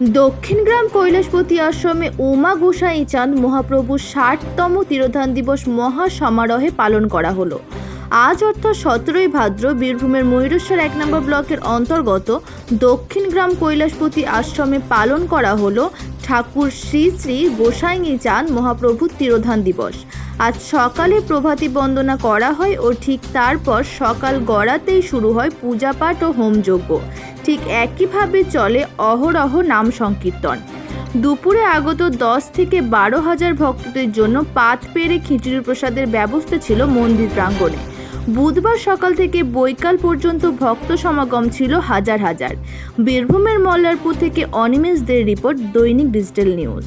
দক্ষিণগ্রাম কৈলাসপতি আশ্রমে উমা গোসাই চাঁদ মহাপ্রভুর ষাটতম তিরোধান দিবস মহা সমারোহে পালন করা হলো। আজ অর্থাৎ সতেরোই ভাদ্র বীরভূমের ময়ূরেশ্বর এক নম্বর ব্লকের অন্তর্গত দক্ষিণগ্রাম কৈলাসপতি আশ্রমে পালন করা হলো ঠাকুর শ্রী শ্রী গোসাইনি চাঁদ মহাপ্রভুর তিরোধান দিবস। আজ সকালে প্রভাতী বন্দনা করা হয় ও ঠিক তারপর সকাল গড়াতেই শুরু হয় পূজাপাঠ ও হোমযজ্ঞ। ঠিক একইভাবে চলে অহরহ নাম সংকীর্তন। দুপুরে আগত দশ থেকে বারো হাজার ভক্তদের জন্য পাত পেরে খিচুড়ি প্রসাদের ব্যবস্থা ছিল মন্দির প্রাঙ্গণে। বুধবার সকাল থেকে বৈকাল পর্যন্ত ভক্ত সমাগম ছিল হাজার হাজার। বীরভূমের মল্লারপুর থেকে অনিমেষ দের রিপোর্ট দৈনিক ডিজিটাল নিউজ।